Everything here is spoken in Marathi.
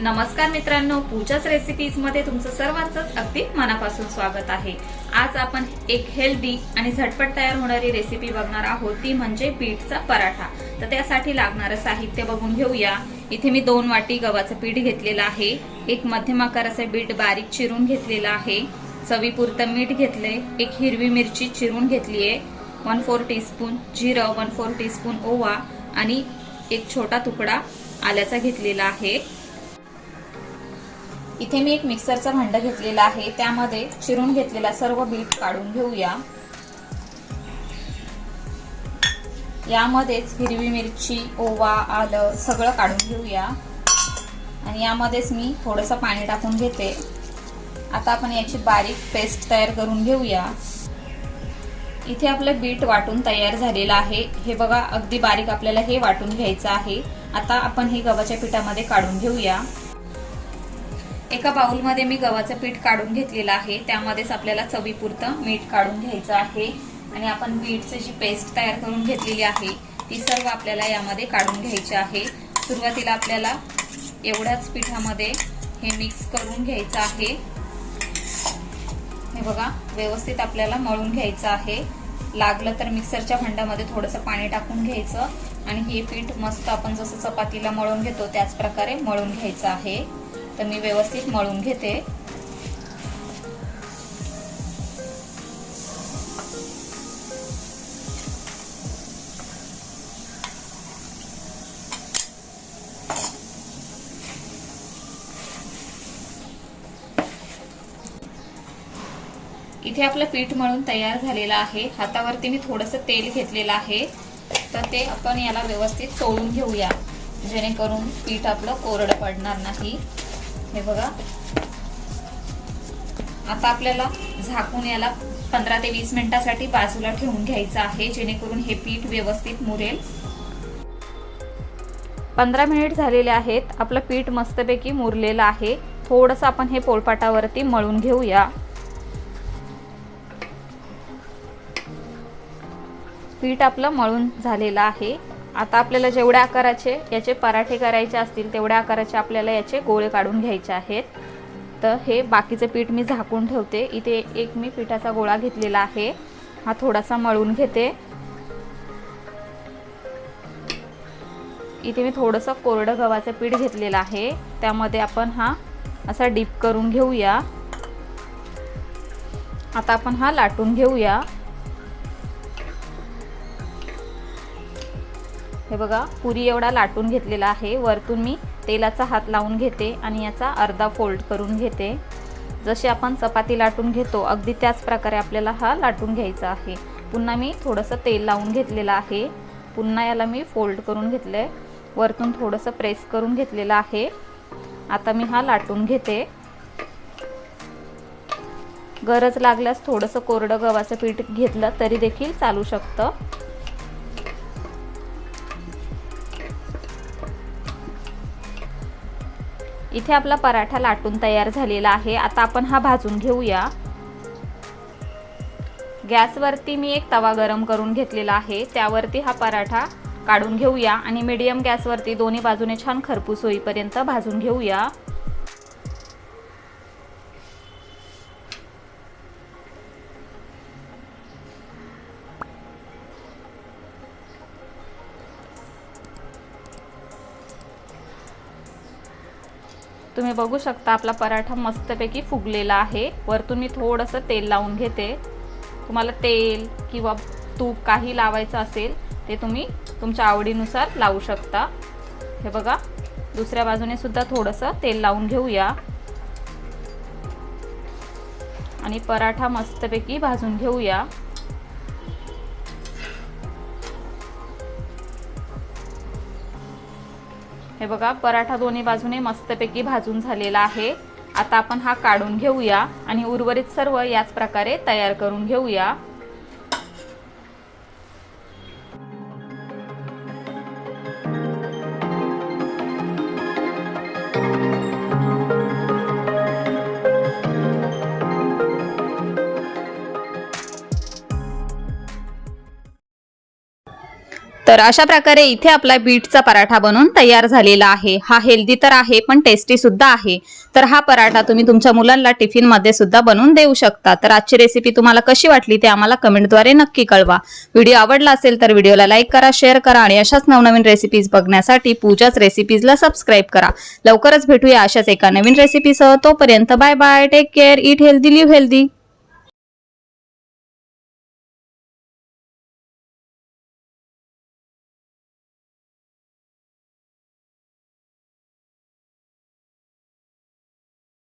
नमस्कार मित्रांनो पूजाच रेसिपीजमध्ये तुमचं सर्वांचंच अगदी मनापासून स्वागत आहे. आज आपण एक हेल्दी आणि झटपट तयार होणारी रेसिपी बघणार आहोत ती म्हणजे पीठचा पराठा. तर त्यासाठी लागणारं साहित्य बघून घेऊया. इथे मी दोन वाटी गव्हाचं पीठ घेतलेलं आहे. एक मध्यम आकाराचं बीट बारीक चिरून घेतलेलं आहे. चवीपुरतं मीठ घेतलंय. एक हिरवी मिरची चिरून घेतलीये. वन फोर टीस्पून जिरं वन फोर टीस्पून ओवा आणि एक छोटा तुकडा आल्याचा घेतलेला आहे. इथे मी एक मिक्सरचा भांडं घेतलेला आहे. त्यामध्ये चिरून घेतलेला सर्व बीट काढून घेऊया. यामध्येच हिरवी मिरची ओवा आलं सगळं काढून घेऊया. आणि यामध्येच मी थोडंसं पाणी टाकून घेते. आता आपण याची बारीक पेस्ट तयार करून घेऊया. इथे आपलं बीट वाटून तयार झालेलं आहे. हे बघा अगदी बारीक आपल्याला हे वाटून घ्यायचं आहे. आता आपण हे गव्हाच्या पिठामध्ये काढून घेऊया. एका बाउलमध्ये मी गव्हाचं पीठ काढून घेतलेलं आहे. त्यामध्येच आपल्याला चवीपुरतं मीठ काढून घ्यायचं आहे. आणि आपण बीटचं जी पेस्ट तयार करून घेतलेली आहे ती सर्व आपल्याला यामध्ये काढून घ्यायची आहे. सुरुवातीला आपल्याला एवढ्याच पिठामध्ये हे मिक्स करून घ्यायचं आहे. हे बघा व्यवस्थित आपल्याला मळून घ्यायचं आहे. लागलं तर मिक्सरच्या भांड्यामध्ये थोडंसं पाणी टाकून घ्यायचं. आणि हे पीठ मस्त आपण जसं चपातीला मळून घेतो त्याच प्रकारे मळून घ्यायचं आहे. तर मी व्यवस्थित मळून घेते. इथे आपलं पीठ मळून तयार झालेलं आहे. हातावरती मी थोडंसं तेल घेतलेलं आहे. तर ते आपण याला व्यवस्थित चोळून घेऊया. जेणेकरून पीठ आपलं कोरडं पडणार नाही. हे बघा. आता आपल्याला झाकून याला पंधरा ते वीस मिनिटासाठी बाजूला ठेवून घ्यायचं आहे जेणेकरून हे पीठ व्यवस्थित मुरेल. पंधरा मिनिट झालेले आहेत. आपलं पीठ मस्तपैकी मुरलेलं आहे. थोडंसं आपण हे पोळपाटावरती मळून घेऊया. पीठ आपलं मळून झालेलं आहे. आता आपल्याला जेवढ्या आकाराचे याचे पराठे करायचे असतील तेवढ्या आकाराचे आपल्याला याचे गोळे काढून घ्यायचे आहेत. तर हे बाकीचे पीठ मी झाकून ठेवते. इथे एक मी पिठाचा गोळा घेतलेला आहे. हा थोडासा मळून घेते. इथे मी थोडंसं कोरडं गव्हाचं पीठ घेतलेलं आहे. त्यामध्ये आपण हा असा डीप करून घेऊया. आता आपण हा लाटून घेऊया. हे बघा पुरी एवढा लाटून घेतलेला आहे. वरतून मी तेलाचा हात लावून घेते आणि याचा अर्धा फोल्ड करून घेते. जशी आपण चपाती लाटून घेतो अगदी त्याच प्रकारे आपल्याला हा लाटून घ्यायचा आहे. पुन्हा मी थोडंसं तेल लावून घेतलेलं आहे. पुन्हा याला मी फोल्ड करून घेतलं आहे वरतून थोडंसं प्रेस करून घेतलेलं आहे. आता मी हा लाटून घेते. गरज लागल्यास थोडंसं कोरडं गव्हाचं पीठ घेतलं तरी देखील चालू शकतं. इथे आपला पराठा लाटून तयार झालेला आहे. आता आपण हा भाजून घेऊया. गॅसवरती मी एक तवा गरम करून घेतलेला आहे. त्यावरती हा पराठा काढून घेऊया आणि मीडियम गॅसवरती दोन्ही बाजूने छान खरपूस होईपर्यंत भाजून घेऊया. तुम्ही बघू शकता आपला पराठा मस्तपैकी फुगलेला आहे. वरतून मी थोडंसं तेल लावून घेते. तुम्हाला तेल किंवा तूप काही लावायचं असेल ते तुम्ही तुमच्या आवडीनुसार लावू शकता. हे बघा दुसऱ्या बाजूने सुद्धा थोडंसं तेल लावून घेऊया. आणि पराठा मस्तपैकी भाजून घेऊया. हे बघा पराठा दोन्ही बाजूने मस्तपैकी भाजून झालेला आहे. आता आपण हा काढून घेऊया आणि उर्वरित सर्व याच प्रकारे तयार करून घेऊया. तर अशा प्रकारे इथे आपला बीटचा पराठा बनवून तयार झालेला आहे. हा हेल्दी तर आहे पण टेस्टी सुद्धा आहे. तर हा पराठा तुम्ही तुमच्या मुलांना टिफिनमध्ये सुद्धा बनवून देऊ शकता. तर आजची रेसिपी तुम्हाला कशी वाटली ते आम्हाला कमेंटद्वारे नक्की कळवा. व्हिडिओ आवडला असेल तर व्हिडिओला लाईक करा शेअर करा आणि अशाच नवनवीन रेसिपीज बघण्यासाठी पूजाच रेसिपीजला सबस्क्राईब करा. लवकरच भेटूया अशाच एका नवीन रेसिपीसह तोपर्यंत bye bye take care eat healthy live healthy